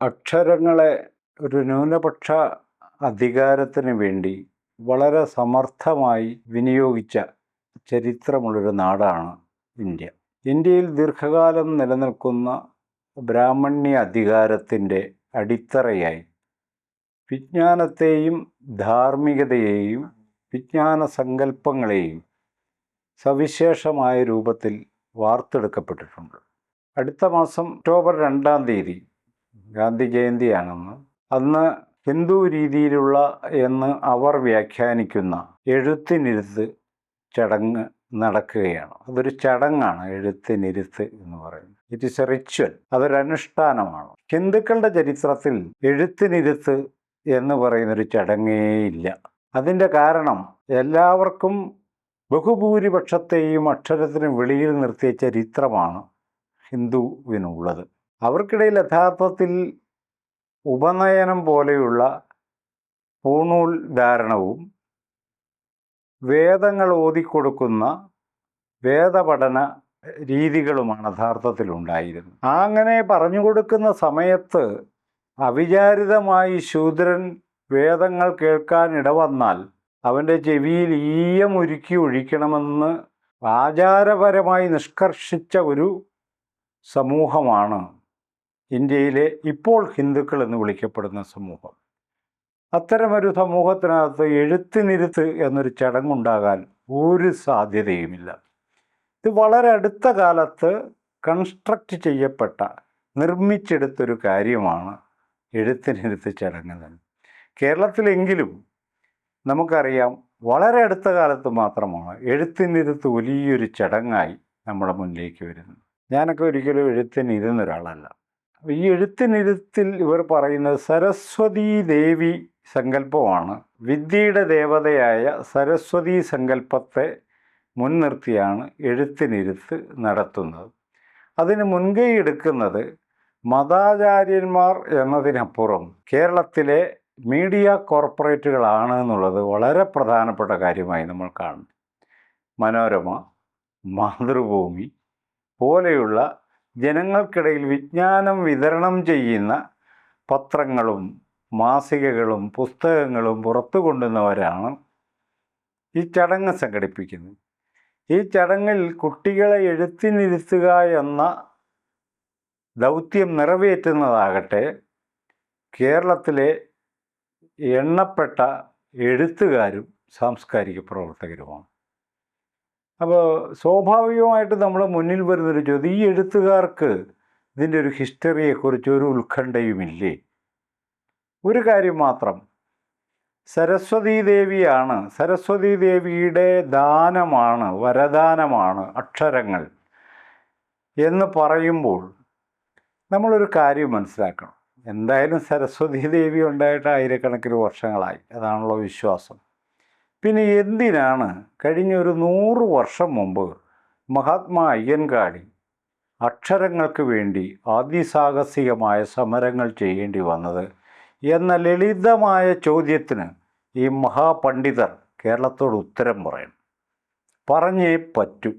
അക്ഷരങ്ങളെ ഒരു ന്യൂനപക്ഷ അധികാരത്തിന് വേണ്ടി വളരെ സമർത്ഥമായി വിനിയോഗിച്ച ചരിത്രമുള്ളൊരു നാടാണ് ഇന്ത്യ. ഇന്ത്യയിൽ ദീർഘകാലം നിലനിൽക്കുന്ന ബ്രാഹ്മണ്യ അധികാരത്തിന്റെ അടിത്തറയായി. വിജ്ഞാനത്തെയും ധാർമ്മികതയെയും വിജ്ഞാന സങ്കല്പങ്ങളെയും സവിശേഷമായ രൂപത്തിൽ വാർത്തെടുക്കപ്പെട്ടിട്ടുണ്ട്. അടുത്ത മാസം ഒക്ടോബർ രണ്ടാം തീയതി ഗാന്ധി ജയന്തിയാണെന്ന്. അന്ന് ഹിന്ദു രീതിയിലുള്ള എന്ന് അവർ വ്യാഖ്യാനിക്കുന്ന എഴുത്തിനിരുത്ത് ചടങ്ങ് നടക്കുകയാണ്. അതൊരു ചടങ്ങാണ് എഴുത്തിനിരുത്ത് എന്ന് പറയുന്നത്. ഇറ്റ് ഇസ് എ റിച്വൽ അതൊരു അനുഷ്ഠാനമാണ്. ഹിന്ദുക്കളുടെ ചരിത്രത്തിൽ എഴുത്തിനിരുത്ത് എന്ന് പറയുന്നൊരു ചടങ്ങേ ഇല്ല. അതിന്റെ കാരണം എല്ലാവർക്കും ബഹുഭൂരിപക്ഷത്തെയും അക്ഷരത്തിന് വെളിയിൽ നിർത്തിയ ചരിത്രമാണ് ഹിന്ദുവിനുള്ളത്. അവർക്കിടയിൽ യഥാർത്ഥത്തിൽ ഉപനയനം പോലെയുള്ള പൂണൂൽ ധാരണവും വേദങ്ങൾ ഓതിക്കൊടുക്കുന്ന വേദപഠന രീതികളുമാണ് യഥാർത്ഥത്തിൽ ഉണ്ടായിരുന്നത് അങ്ങനെ പറഞ്ഞു കൊടുക്കുന്ന സമയത്ത് അവിചാരിതമായി ശൂദ്രൻ വേദങ്ങൾ കേൾക്കാൻ ഇടവന്നാൽ അവന്റെ ചെവിയിൽ ഈയം ഒരുക്കി ഒഴിക്കണമെന്ന് ആചാരപരമായി നിഷ്കർഷിച്ച ഒരു സമൂഹമാണ് ഇന്ത്യയിലെ ഇപ്പോൾ ഹിന്ദുക്കൾ എന്ന് വിളിക്കപ്പെടുന്ന സമൂഹം. അത്തരമൊരു സമൂഹത്തിനകത്ത് എഴുത്തിനിരുത്ത് എന്നൊരു ചടങ്ങുണ്ടാകാൻ ഒരു സാധ്യതയുമില്ല. ഇത് വളരെ അടുത്ത കാലത്ത് കൺസ്ട്രക്റ്റ് ചെയ്യപ്പെട്ട നിർമ്മിച്ചെടുത്തൊരു കാര്യമാണ് എഴുത്തിനിരുത്ത് ചടങ്ങ് തന്നെ കേരളത്തിലെങ്കിലും നമുക്കറിയാം വളരെ അടുത്ത കാലത്ത് മാത്രമാണ് എഴുത്തിനിരുത്ത് വലിയൊരു ചടങ്ങായി നമ്മുടെ മുന്നിലേക്ക് വരുന്നത്. ഞാനൊക്കെ ഒരിക്കലും എഴുത്തിനിരുന്ന ഒരാളല്ല. ഈ എഴുത്തിനിരുത്തിൽ ഇവർ പറയുന്നത് സരസ്വതീ ദേവി സങ്കല്പമാണ്. വിദ്യയുടെ ദേവതയായ സരസ്വതീ സങ്കല്പത്തെ മുൻനിർത്തിയാണ് എഴുത്തിനിരുത്ത് നടത്തുന്നത്. അതിന് മുൻകൈ എടുക്കുന്നത് മതാചാര്യന്മാർ എന്നതിനപ്പുറം കേരളത്തിലെ മീഡിയ കോർപ്പറേറ്റുകളാണ് എന്നുള്ളത് വളരെ പ്രധാനപ്പെട്ട കാര്യമായി നമ്മൾ കാണുന്നു മനോരമ മാതൃഭൂമി പോലെയുള്ള ജനങ്ങൾക്കിടയിൽ വിജ്ഞാനം വിതരണം ചെയ്യുന്ന പത്രങ്ങളും മാസികകളും പുസ്തകങ്ങളും പുറത്തു കൊണ്ടുവന്നവരാണ് ഈ ചടങ്ങ് സംഘടിപ്പിക്കുന്നത്. ഈ ചടങ്ങിൽ കുട്ടികളെ എഴുത്തിനിരുത്തുക എന്ന ദൗത്യം നിറവേറ്റുന്നതാകട്ടെ കേരളത്തിലെ എണ്ണപ്പെട്ട എഴുത്തുകാരും സാംസ്കാരിക പ്രവർത്തകരുമാണ്. അപ്പോൾ സ്വാഭാവികമായിട്ട് നമ്മൾ മുന്നിൽ വരുന്നൊരു ചോദ്യം ഈ എഴുത്തുകാർക്ക് ഇതിന്റെ ഒരു ഹിസ്റ്ററിയെക്കുറിച്ച് ഒരു ഉത്കണ്ഠയുമില്ലേ? ഒരു കാര്യം മാത്രം. സരസ്വതീ ദേവിയാണ് സരസ്വതീ ദേവിയുടെ ദാനമാണ് വരദാനമാണ് അക്ഷരങ്ങൾ എന്ന് പറയുമ്പോൾ നമ്മളൊരു കാര്യം മനസ്സിലാക്കണം. എന്തായാലും സരസ്വതി ദേവി ഉണ്ടായിട്ട് ആയിരക്കണക്കിന് വർഷങ്ങളായി. അതാണല്ലോ വിശ്വാസം. പിന്നെ എന്തിനാണ് കഴിഞ്ഞ ഒരു നൂറ് വർഷം മുമ്പ് മഹാത്മാ അയ്യൻകാളി അക്ഷരങ്ങൾക്ക് വേണ്ടി അതിസാഹസികമായ സമരങ്ങൾ ചെയ്യേണ്ടി വന്നത് എന്ന ലളിതമായ ചോദ്യത്തിന് ഈ മഹാപണ്ഡിതർ കേരളത്തോട് ഉത്തരം പറയണം. പറഞ്ഞേ പറ്റൂ.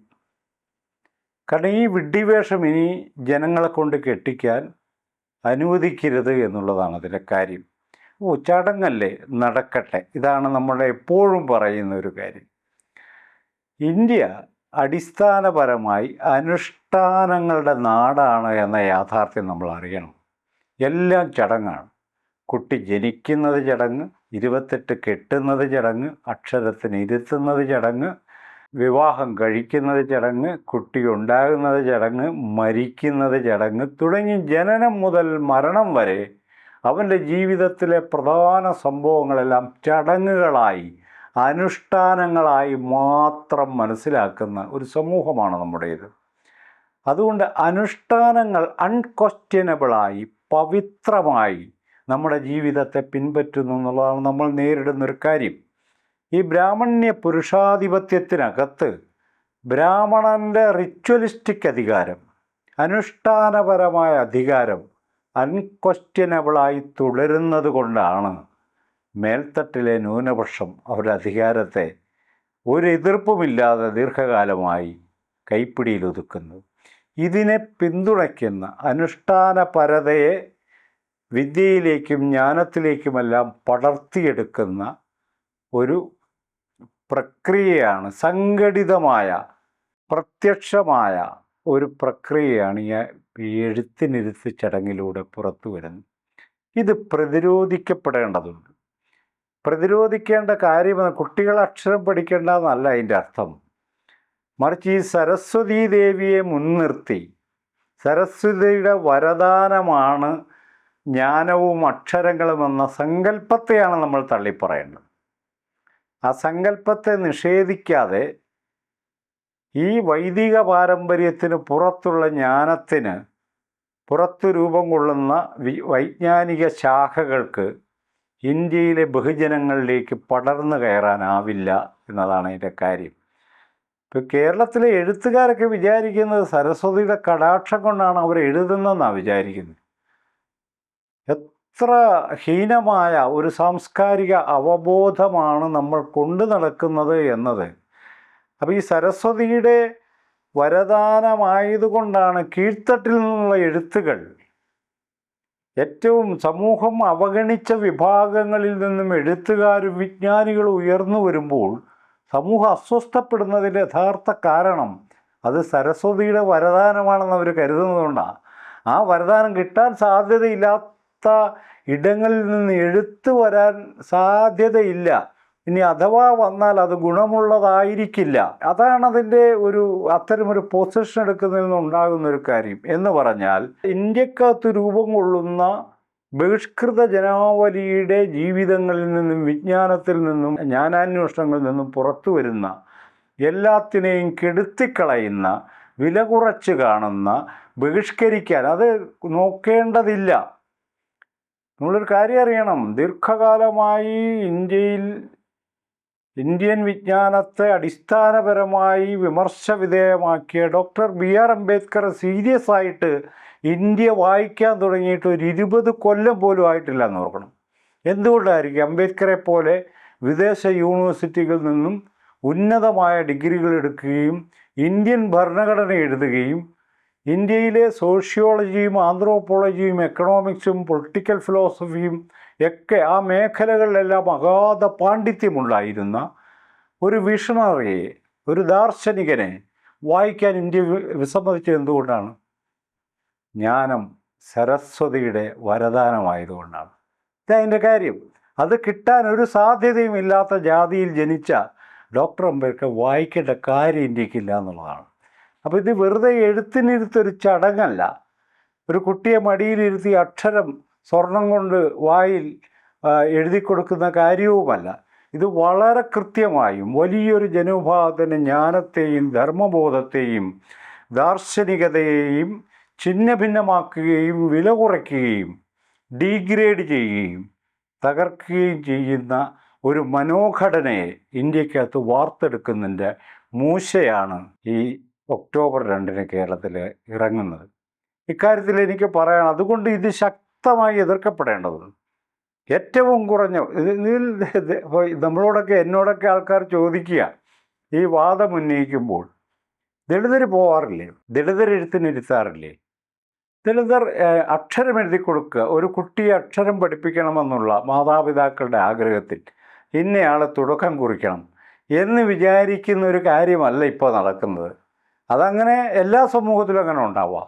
കാരണം ഈ വിഡ്ഢിവേഷം ഇനി ജനങ്ങളെ കൊണ്ട് കെട്ടിക്കാൻ അനുവദിക്കരുത് എന്നുള്ളതാണ് അതിന്റെ കാര്യം. ഓ ചടങ്ങല്ലേ നടക്കട്ടെ? ഇതാണ് നമ്മൾ എപ്പോഴും പറയുന്ന ഒരു കാര്യം. ഇന്ത്യ അടിസ്ഥാനപരമായി അനുഷ്ഠാനങ്ങളുടെ നാടാണ് എന്ന യാഥാർത്ഥ്യം നമ്മൾ അറിയണം. എല്ലാം ചടങ്ങാണ്. കുട്ടി ജനിക്കുന്നത് ചടങ്ങ് ഇരുപത്തെട്ട് കെട്ടുന്നത് ചടങ്ങ് അക്ഷരത്തിന് ഇരുത്തുന്നത് ചടങ്ങ് വിവാഹം കഴിക്കുന്നത് ചടങ്ങ് കുട്ടി ഉണ്ടാകുന്നത് ചടങ്ങ് മരിക്കുന്നത് ചടങ്ങ് തുടങ്ങി ജനനം മുതൽ മരണം വരെ അവന്റെ ജീവിതത്തിലെ പ്രധാന സംഭവങ്ങളെല്ലാം ചടങ്ങുകളായി അനുഷ്ഠാനങ്ങളായി മാത്രം മനസ്സിലാക്കുന്ന ഒരു സമൂഹമാണ് നമ്മുടേത്. അതുകൊണ്ട് അനുഷ്ഠാനങ്ങൾ അൺക്വസ്റ്റ്യനബിളായി പവിത്രമായി നമ്മുടെ ജീവിതത്തെ പിൻപറ്റുന്നു എന്നുള്ളതാണ് നമ്മൾ നേരിടുന്നൊരു കാര്യം. ഈ ബ്രാഹ്മണ്യ പുരുഷാധിപത്യത്തിനകത്ത് ബ്രാഹ്മണന്റെ റിച്വലിസ്റ്റിക് അധികാരം അനുഷ്ഠാനപരമായ അധികാരം അൺക്വസ്റ്റ്യനബിളായി തുടരുന്നത് കൊണ്ടാണ് മേൽത്തട്ടിലെ ന്യൂനപക്ഷം അവരുടെ അധികാരത്തെ ഒരു എതിർപ്പുമില്ലാതെ ദീർഘകാലമായി കൈപ്പിടിയിൽ ഒതുക്കുന്നത് ഇതിനെ പിന്തുണയ്ക്കുന്ന അനുഷ്ഠാനപരതയെ വിദ്യയിലേക്കും ജ്ഞാനത്തിലേക്കുമെല്ലാം പടർത്തിയെടുക്കുന്ന ഒരു പ്രക്രിയയാണ് സംഘടിതമായ പ്രത്യക്ഷമായ ഒരു പ്രക്രിയയാണ് ഈ എഴുത്തിനിരുത്ത് ചടങ്ങിലൂടെ പുറത്തു വരുന്നു ഇത് പ്രതിരോധിക്കപ്പെടേണ്ടതുണ്ട്. പ്രതിരോധിക്കേണ്ട കാര്യം കുട്ടികൾ അക്ഷരം പഠിക്കേണ്ട എന്നല്ല അതിന്റെ അർത്ഥം. മറിച്ച് ഈ സരസ്വതീ ദേവിയെ മുൻനിർത്തി സരസ്വതിയുടെ വരദാനമാണ് ജ്ഞാനവും അക്ഷരങ്ങളും എന്ന സങ്കല്പത്തെയാണ് നമ്മൾ തള്ളിപ്പറയേണ്ടത്. ആ സങ്കല്പത്തെ നിഷേധിക്കാതെ ഈ വൈദിക പാരമ്പര്യത്തിന് പുറത്തുള്ള ജ്ഞാനത്തിന് പുറത്തു രൂപം കൊള്ളുന്ന വൈജ്ഞാനിക ശാഖകൾക്ക് ഇന്ത്യയിലെ ബഹുജനങ്ങളിലേക്ക് പടർന്നു കയറാനാവില്ല എന്നതാണ് അതിന്റെ കാര്യം. ഇപ്പോൾ കേരളത്തിലെ എഴുത്തുകാരൊക്കെ വിചാരിക്കുന്നത് സരസ്വതിയുടെ കടാക്ഷം കൊണ്ടാണ് അവർ എഴുതുന്നതെന്നാണ് വിചാരിക്കുന്നത്. എത്ര ഹീനമായ ഒരു സാംസ്കാരിക അവബോധമാണ് നമ്മൾ കൊണ്ടു നടക്കുന്നത് എന്നത്. അപ്പോൾ ഈ സരസ്വതിയുടെ വരദാനമായതുകൊണ്ടാണ് കീഴ്ത്തട്ടിൽ നിന്നുള്ള എഴുത്തുകൾ ഏറ്റവും സമൂഹം അവഗണിച്ച വിഭാഗങ്ങളിൽ നിന്നും എഴുത്തുകാരും വിജ്ഞാനികളും ഉയർന്നു വരുമ്പോൾ സമൂഹം അസ്വസ്ഥപ്പെടുന്നതിന്റെ യഥാർത്ഥ കാരണം അത് സരസ്വതിയുടെ വരദാനമാണെന്ന് അവർ കരുതുന്നതുകൊണ്ടാണ് ആ വരദാനം കിട്ടാൻ സാധ്യതയില്ലാത്ത ഇടങ്ങളിൽ നിന്ന് എഴുത്ത് വരാൻ സാധ്യതയില്ല. ഇനി അഥവാ വന്നാൽ അത് ഗുണമുള്ളതായിരിക്കില്ല. അതാണ് അതിന്റെ ഒരു അത്തരമൊരു പൊസിഷൻ എടുക്കുന്നതിൽ നിന്നുണ്ടാകുന്ന ഒരു കാര്യം. എന്ന് പറഞ്ഞാൽ ഇന്ത്യക്കകത്ത് രൂപം കൊള്ളുന്ന ബഹിഷ്കൃത ജനാവലിയുടെ ജീവിതങ്ങളിൽ നിന്നും വിജ്ഞാനത്തിൽ നിന്നും ജ്ഞാനാന്വേഷണങ്ങളിൽ നിന്നും പുറത്തു വരുന്ന എല്ലാത്തിനെയും കെടുത്തിക്കളയുന്ന വില കുറച്ച് കാണുന്ന ബഹിഷ്കരിക്കാൻ അത് നോക്കേണ്ടതില്ല. നമ്മളൊരു കാര്യം അറിയണം. ദീർഘകാലമായി ഇന്ത്യയിൽ ഇന്ത്യൻ വിജ്ഞാനത്തെ അടിസ്ഥാനപരമായി വിമർശ വിധേയമാക്കിയ doctor B R Ambedkar serious ആയിട്ട് ഇന്ത്യ വായിക്കാൻ തുടങ്ങിയിട്ട് ഒരു ഇരുപത് കൊല്ലം പോലും ആയിട്ടില്ല എന്ന് ഓർക്കണം. എന്തുകൊണ്ടായിരിക്കും അംബേദ്കറെ പോലെ വിദേശ യൂണിവേഴ്സിറ്റികളിൽ നിന്നും ഉന്നതമായ ഡിഗ്രികൾ എടുക്കുകയും ഇന്ത്യൻ ഭരണഘടന എഴുതുകയും ഇന്ത്യയിലെ സോഷ്യോളജിയും ആന്ത്രോപോളജിയും എക്കണോമിക്സും പൊളിറ്റിക്കൽ ഫിലോസഫിയും ഒക്കെ ആ മേഖലകളിലെല്ലാം അഗാധ പാണ്ഡിത്യമുണ്ടായിരുന്ന ഒരു വിഷണറിയെ ഒരു ദാർശനികനെ വായിക്കാൻ ഇന്ത്യ വിസമ്മതിച്ചത് എന്തുകൊണ്ടാണ്? ജ്ഞാനം സരസ്വതിയുടെ വരദാനമായതുകൊണ്ടാണ്. ഇതതിന്റെ കാര്യം. അത് കിട്ടാൻ ഒരു സാധ്യതയും ഇല്ലാത്ത ജാതിയിൽ ജനിച്ച ഡോക്ടർ അംബേദ്കർ വായിക്കേണ്ട കാര്യം ഇന്ത്യക്കില്ല എന്നുള്ളതാണ്. അപ്പോൾ ഇത് വെറുതെ എഴുത്തിനിരുത്തൊരു ചടങ്ങല്ല. ഒരു കുട്ടിയെ മടിയിലിരുത്തി അക്ഷരം സ്വർണം കൊണ്ട് വായിൽ എഴുതി കൊടുക്കുന്ന കാര്യവുമല്ല. ഇത് വളരെ കൃത്യമായും വലിയൊരു ജനവിഭാഗത്തിന്റെ ജ്ഞാനത്തെയും ധർമ്മബോധത്തെയും ദാർശനികതയെയും ഛിന്ന ഭിന്നമാക്കുകയും വില കുറയ്ക്കുകയും ഡീഗ്രേഡ് ചെയ്യുകയും തകർക്കുകയും ചെയ്യുന്ന ഒരു മനോഘടനയെ ഇന്ത്യക്കകത്ത് വാർത്തെടുക്കുന്നതിന്റെ മൂശയാണ് ഈ ഒക്ടോബർ രണ്ടിന് കേരളത്തിൽ ഇറങ്ങുന്നത്. ഇക്കാര്യത്തിൽ എനിക്ക് പറയാൻ അതുകൊണ്ട് ഇത് ശക്തമായി എതിർക്കപ്പെടേണ്ടതുണ്ട്. ഏറ്റവും കുറഞ്ഞ ഇത് ഇതിൽ നമ്മളോടൊക്കെ എന്നോടൊക്കെ ആൾക്കാർ ചോദിക്കുക. ഈ വാദം ഉന്നയിക്കുമ്പോൾ ദളിതർ പോവാറില്ലേ? ദളിതർ എഴുത്തിനിരുത്താറില്ലേ? ദളിതർ അക്ഷരം എഴുതി കൊടുക്കുക. ഒരു കുട്ടിയെ അക്ഷരം പഠിപ്പിക്കണമെന്നുള്ള മാതാപിതാക്കളുടെ ആഗ്രഹത്തിൽ ഇന്നയാൾ തുടക്കം കുറിക്കണം എന്ന് വിചാരിക്കുന്ന ഒരു കാര്യമല്ല ഇപ്പോൾ നടക്കുന്നത്. അതങ്ങനെ എല്ലാ സമൂഹത്തിലും അങ്ങനെ ഉണ്ടാവാം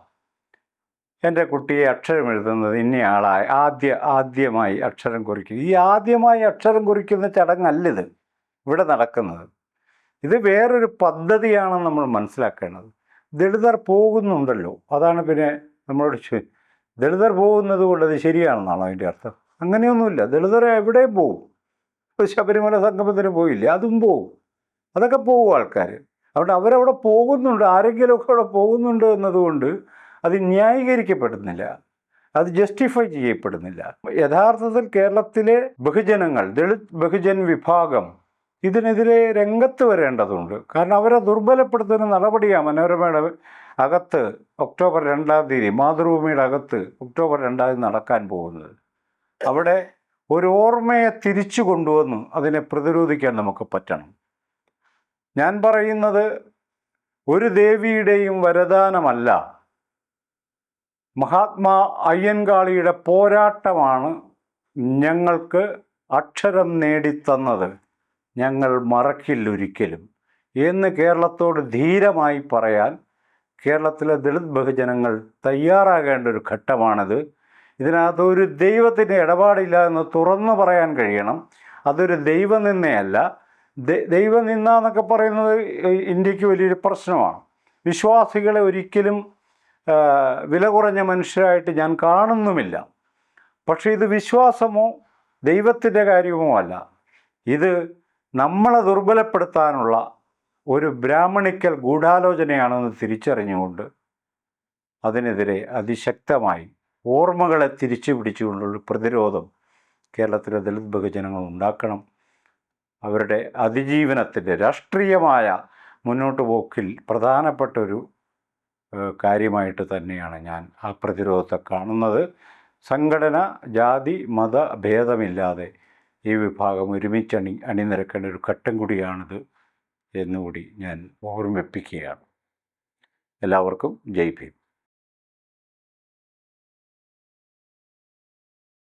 എന്റെ കുട്ടിയെ അക്ഷരം എഴുതുന്നത് ആളായി. ആദ്യ ആദ്യമായി അക്ഷരം കുറിക്കും ഈ ആദ്യമായി അക്ഷരം കുറിക്കുന്ന ചടങ്ങല്ലിത് ഇവിടെ നടക്കുന്നത്. ഇത് വേറൊരു പദ്ധതിയാണെന്ന് നമ്മൾ മനസ്സിലാക്കേണ്ടത്. ദളിതർ പോകുന്നുണ്ടല്ലോ. അതാണ് പിന്നെ നമ്മളോട് ദളിതർ പോകുന്നത് കൊണ്ട് അത് ശരിയാണെന്നാണോ അതിന്റെ അർത്ഥം? അങ്ങനെയൊന്നുമില്ല. ദളിതർ എവിടെയും പോകും ഇപ്പോൾ ശബരിമല സംഗമത്തിന് പോയില്ലേ അതും പോകും അതൊക്കെ പോകും ആൾക്കാർ അതുകൊണ്ട് അവരവിടെ പോകുന്നുണ്ട് ആരെങ്കിലുമൊക്കെ അവിടെ പോകുന്നുണ്ട് എന്നതുകൊണ്ട് അത് ന്യായീകരിക്കപ്പെടുന്നില്ല. അത് ജസ്റ്റിഫൈ ചെയ്യപ്പെടുന്നില്ല. യഥാർത്ഥത്തിൽ കേരളത്തിലെ ബഹുജനങ്ങൾ ദളിത് ബഹുജൻ വിഭാഗം ഇതിനെതിരെ രംഗത്ത് വരേണ്ടതുണ്ട്. കാരണം അവരെ ദുർബലപ്പെടുത്തുന്ന നടപടിയാണ് മനോരമയുടെ അകത്ത് ഒക്ടോബർ രണ്ടാം തീയതി മാതൃഭൂമിയുടെ അകത്ത് ഒക്ടോബർ രണ്ടാം തീയതി നടക്കാൻ പോകുന്നത്. അവിടെ ഒരു ഓർമ്മയെ തിരിച്ചു കൊണ്ടുവന്ന് അതിനെ പ്രതിരോധിക്കാൻ നമുക്ക് പറ്റണം. ഞാൻ പറയുന്നത് ഒരു ദേവിയുടെയും വരദാനമല്ല. മഹാത്മാ അയ്യൻകാളിയുടെ പോരാട്ടമാണ് ഞങ്ങൾക്ക് അക്ഷരം നേടിത്തന്നത്. ഞങ്ങൾ മറക്കില്ലൊരിക്കലും. എന്ന് കേരളത്തോട് ധീരമായി പറയാൻ കേരളത്തിലെ ദളിത് ബഹുജനങ്ങൾ തയ്യാറാകേണ്ട ഒരു ഘട്ടമാണിത്. ഇതിനകത്ത് ഒരു ദൈവത്തിന്റെ ഇടപാടില്ല എന്ന് തുറന്നു പറയാൻ കഴിയണം. അതൊരു ദൈവനിന്ദയല്ല. ദ- നിന്ന എന്നൊക്കെ പറയുന്നത് ഇന്ത്യയ്ക്ക് വലിയൊരു പ്രശ്നമാണ്. വിശ്വാസികളെ ഒരിക്കലും വില കുറഞ്ഞ മനുഷ്യരായിട്ട് ഞാൻ കാണുന്നുമില്ല. പക്ഷേ ഇത് വിശ്വാസമോ ദൈവത്തിന്റെ കാര്യമോ അല്ല. ഇത് നമ്മളെ ദുർബലപ്പെടുത്താനുള്ള ഒരു ബ്രാഹ്മണിക്കൽ ഗൂഢാലോചനയാണെന്ന് തിരിച്ചറിഞ്ഞുകൊണ്ട് അതിനെതിരെ അതിശക്തമായി ഓർമ്മകളെ തിരിച്ചു പിടിച്ചുകൊണ്ടുള്ള പ്രതിരോധം കേരളത്തിലെ ദളിത് ബഹുജനങ്ങൾ ഉണ്ടാക്കണം. അവരുടെ അതിജീവനത്തിന്റെ രാഷ്ട്രീയമായ മുന്നോട്ട് പോക്കിൽ പ്രധാനപ്പെട്ട ഒരു കാര്യമായിട്ട് തന്നെയാണ് ഞാൻ ആ പ്രതിരോധത്തെ കാണുന്നത്. സംഘടന ജാതി മത ഭേദമില്ലാതെ ഈ വിഭാഗം ഒരുമിച്ച് അണി അണിനിരക്കേണ്ട ഒരു ഘട്ടം കൂടിയാണിത് എന്നുകൂടി ഞാൻ ഓർമ്മിപ്പിക്കുകയാണ്. എല്ലാവർക്കും ജയ് ഭീം.